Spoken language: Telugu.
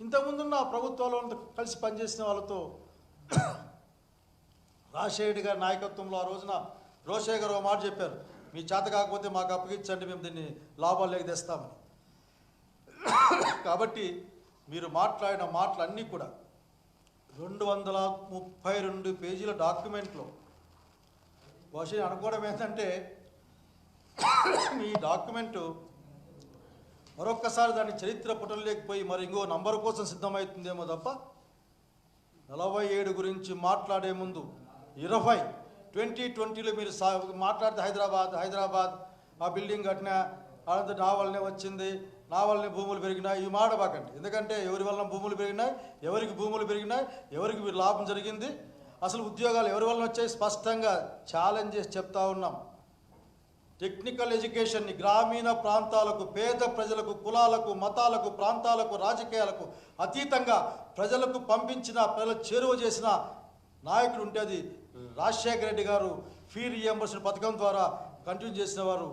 ఇంతకుముందున్న ప్రభుత్వాలు కలిసి పనిచేసిన వాళ్ళతో రాజశేఖర్ గారి నాయకత్వంలో ఆ రోజున రోషయ్య గారు ఒక మాట చెప్పారు. మీ చేత కాకపోతే మాకు అప్పగించండి మేము దీన్ని లాభాల్లోకి తెస్తామని. కాబట్టి మీరు మాట్లాడిన మాటలన్నీ కూడా రెండు వందల ముప్పై రెండు పేజీల డాక్యుమెంట్లో బహుశా అనుకోవడం ఏంటంటే మీ డాక్యుమెంటు మరొక్కసారి దాని చరిత్ర పుటలేకపోయి మరి ఇంకో నంబర్ కోసం సిద్ధమవుతుందేమో తప్ప నలభై ఏడు గురించి మాట్లాడే ముందు ఇరవై ట్వంటీ ట్వంటీలో మీరు సా మాట్లాడితే హైదరాబాద్ హైదరాబాద్ ఆ బిల్డింగ్ కట్టినా అనంత నా వల్లనే వచ్చింది నా వల్లనే భూములు పెరిగినాయి ఇవి మాడబాకండి ఎందుకంటే ఎవరి వలన భూములు పెరిగినాయి ఎవరికి భూములు పెరిగినాయి ఎవరికి మీరు లాభం జరిగింది అసలు ఉద్యోగాలు ఎవరి వలన వచ్చాయి స్పష్టంగా ఛాలెంజ్ చేసి చెప్తా ఉన్నాం. టెక్నికల్ ఎడ్యుకేషన్ని గ్రామీణ ప్రాంతాలకు పేద ప్రజలకు కులాలకు మతాలకు ప్రాంతాలకు రాజకీయాలకు అతీతంగా ప్రజలకు పంపించిన ప్రజలు చేరువ చేసిన నాయకుడు ఉంటే అది రాజశేఖర రెడ్డి గారు. ఫీ రియంబర్స్మెంట్ పథకం ద్వారా కంటిన్యూ చేసిన వారు.